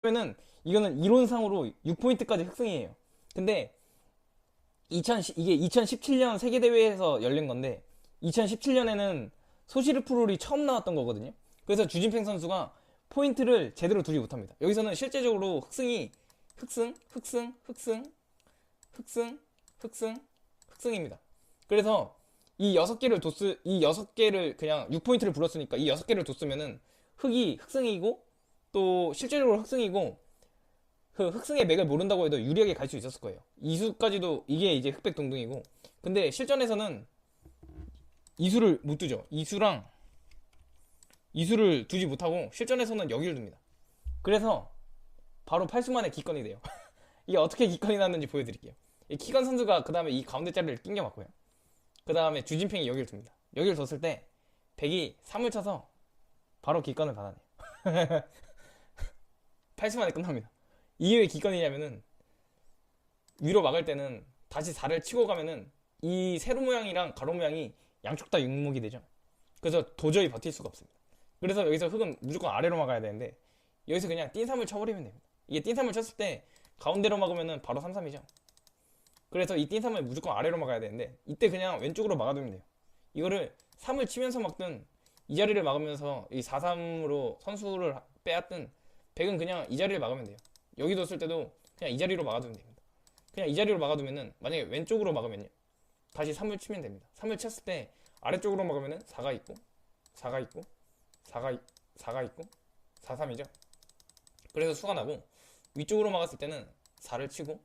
그러면은 이거는 이론상으로 6포인트까지 흑승이에요. 근데 2010, 이게 2017년 세계 대회에서 열린 건데 2017년에는 소시르 프롤이 처음 나왔던 거거든요. 그래서 주진팽 선수가 포인트를 제대로 두지 못합니다. 여기서는 실제적으로 흑승이 흑승, 흑승, 흑승, 흑승, 흑승, 흑승입니다. 그래서 이 여섯 개를 뒀을 이 여섯 개를 그냥 6포인트를 불었으니까 이 여섯 개를 뒀으면은 흑이 흑승이고 또 실제적으로 흑승이고 그 흑승의 맥을 모른다고 해도 유리하게 갈 수 있었을 거예요. 이수까지도 이게 이제 흑백 동등이고 근데 실전에서는 이수를 못 두죠. 이수랑 이수를 두지 못하고 실전에서는 여기를 둡니다. 그래서 바로 8수만에 기권이 돼요. 이게 어떻게 기권이 났는지 보여드릴게요. 이 키건 선수가 그 다음에 이 가운데 자리를 낑겨 맞고요. 그 다음에 주진팽이 여기를 둡니다. 여기를 뒀을 때 백이 3을 쳐서 바로 기권을 받아내요. 8수만에 끝납니다. 이게 왜 기권이냐면은 위로 막을 때는 다시 4를 치고 가면은 이 세로 모양이랑 가로 모양이 양쪽 다 육목이 되죠. 그래서 도저히 버틸 수가 없습니다. 그래서 여기서 흙은 무조건 아래로 막아야 되는데 여기서 그냥 띵삼을 쳐버리면 됩니다. 이게 띵삼을 쳤을 때 가운데로 막으면은 바로 3-3이죠. 그래서 이 띵삼을 무조건 아래로 막아야 되는데 이때 그냥 왼쪽으로 막아두면 돼요. 이거를 3을 치면서 막든 이 자리를 막으면서 이 4-3으로 선수를 빼앗든 백은 그냥 이 자리를 막으면 돼요. 여기 뒀을 때도 그냥 이 자리로 막아두면 됩니다. 그냥 이 자리로 막아두면은 만약에 왼쪽으로 막으면요. 다시 3을 치면 됩니다. 3을 쳤을 때 아래쪽으로 막으면은 4가 있고 4가 있고 4가 4가 있고 4, 3이죠. 그래서 수가 나고 위쪽으로 막았을 때는 4를 치고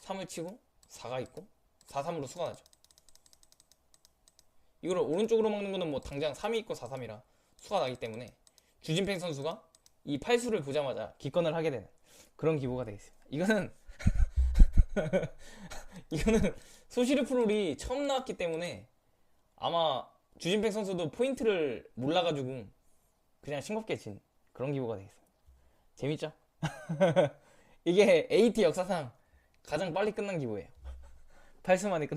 3을 치고 4가 있고 4, 3으로 수가 나죠. 이거를 오른쪽으로 막는 거는 뭐 당장 3이 있고 4, 3이라 수가 나기 때문에 주진팽 선수가 이 팔수를 보자마자 기권을 하게 되는 그런 기보가 되겠습니다. 이거는 이거는 소시르 프롤이 처음 나왔기 때문에 아마 주진팽 선수도 포인트를 몰라가지고 그냥 싱겁게 진 그런 기보가 되겠습니다. 재밌죠? 이게 AT 역사상 가장 빨리 끝난 기보예요. 8수 만에 기